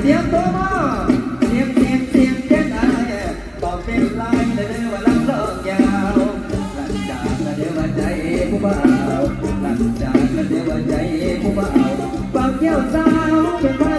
เสียงตัวมาเสียงเสียงเสียงเสียงได้บอกเป็นลายแต่เดี๋ยวลำเลิกยาวหลังจากแต่เดียวใจผู้บ่าวหลังจากแต่เดี๋ยวใจผู้บ่าวปากเกี้ยวสาวเป็นไ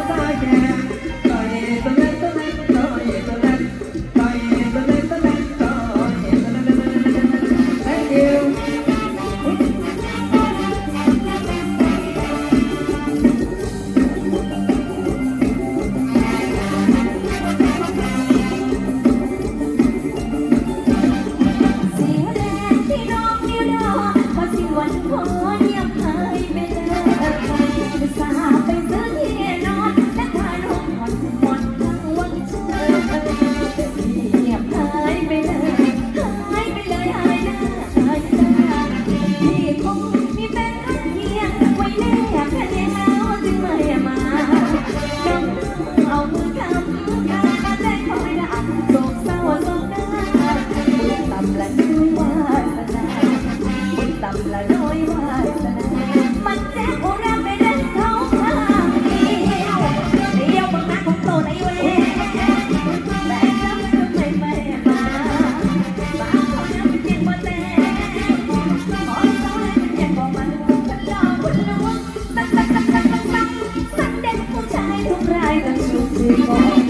Thank you.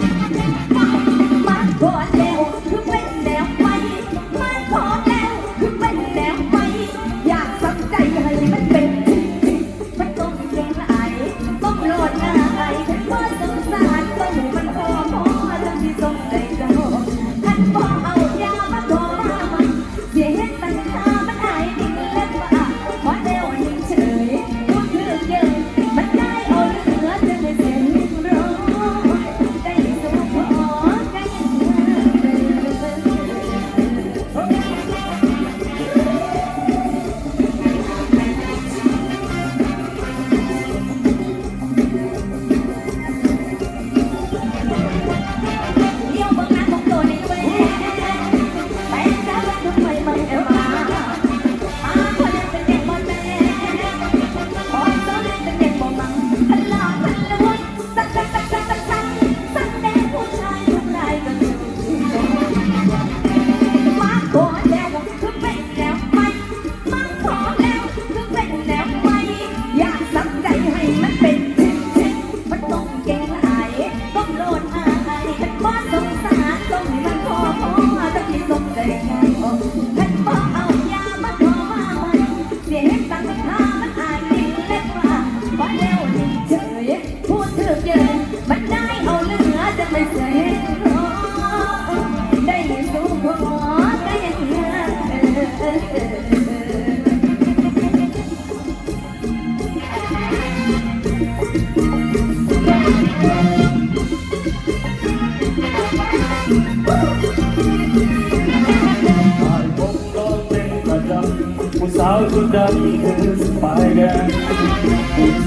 าสุดดำคือสปายแดง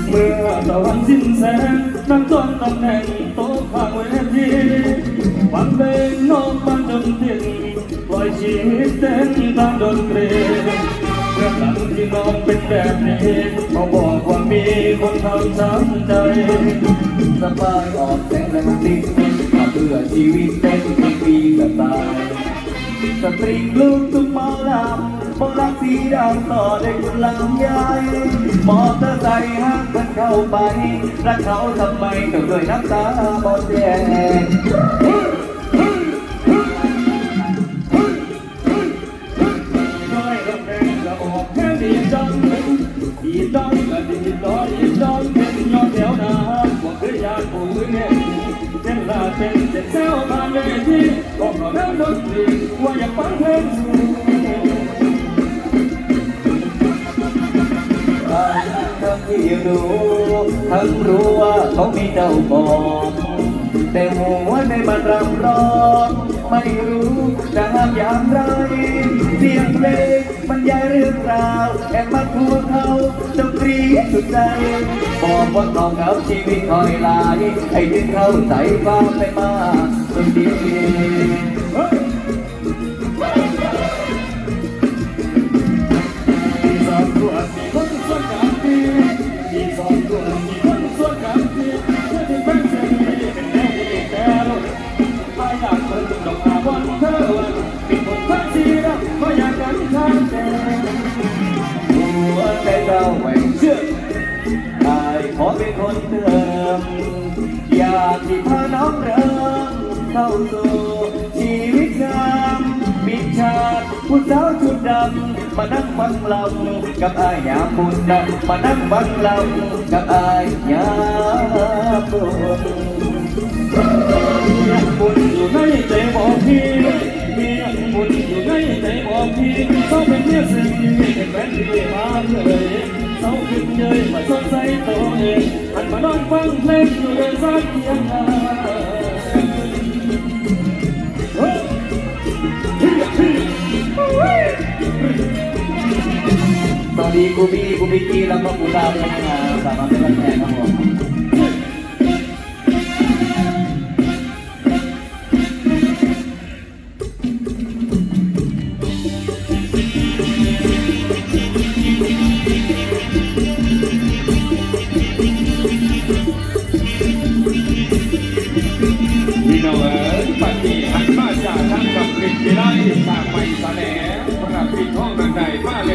เมื่อตะวันสิ้นแสงนั่งต้นตำแหน่งโต๊ะข้างเวทีวันเพลงนกมันจนทิ้งปล่อยชีวิตเต้นตามดนตรีเมื่อหลังที่น้องเป็นแบบนี้เขาบอกว่ามีคนทำช้ำใจสบายออกแสงแรงติ๊กมาเพื่อชีวิตเต้นที่ปีกับตายสตริงลูกทุกหมอลำ บรักสีดำต่อได้คุณลำใหญ่มอเตอร์ไซค์ห้างมันเข้าไปรักเขาทำไมต้องด้วยน้ำตาบอดแดงน้อยรับแรงละออกแค่ดีจังดีจังละดีต่อดีจังเป็นยอดแถวหน้าบอกเคยอยากผู้อื่นเห็นเต้นลาเต้นเต้นแซวผ่านเวทีบอกเราแล้วดนตรีว่าอยากฟังเพลง ทั้งที่รู้ทั้งรู้ว่าเขามีเจ้าของแต่หัวในมันรำร้องไม่รู้จะห้ามอย่างไร เสียงเพลงบรรยายเรื่องราวแอบมาทัวเขาจงกรีดสุดใจบอกว่าเขากับชีวิตคอยลายให้ถึงเข้าใจความไปมากจนดีสองตัวมี คนส่วนกันดีเพื่อที่เป็นเสียงดีเป็นแนวดีแต่เราไม่อยากเป็นดอกอาวันเธอวันเป็นคนพักดีนะก็อยากกันทางแต่หัวใจเราแหว่งเชื่ออายขอเป็นคนเติมอยากที่พาน้องเริ่มเข้าสู่ชีวิตงาม มิชาติผู้สาวชุดดำมานั่งฟังลำกับอายยามบุญนะมานั่งฟังลำกับอายยามบุญมีบุญอยู่ในใจบอก บุญอยู่ในใจบอกพี่เขาเป็นเมียสิ่งที่เป็นแฟนที่มาเลยเขาขึ้นเยยมาสดใสตัวเองหันมานอนฟังเพลงอยู่ในสักเพียงนาตอนนี้กูบีกูบีกีแล้วก็กูดาวเป็นงานสามารถเป็นแทนครับผมพี่น้องเอ๋ย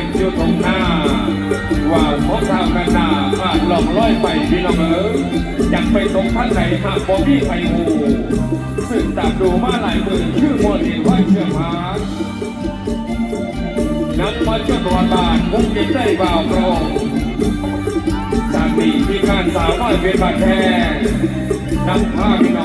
มาเล่ยวทงหน้า ว่าพบทางกันหน้ามาหลอกร้อยไปพี่น้องเอ๋ยอยากไปตรงท่านไหนหากบ่มีไปหูซึ่งตามดูมาหลายมือชื่อมวลเห็นว่าเชื่อมานนับมาจนวันบานคงจะได้บ่าวกรองจากนี้ที่การสาวน้อยเป็นบาดแท้นำพาพี่น้อง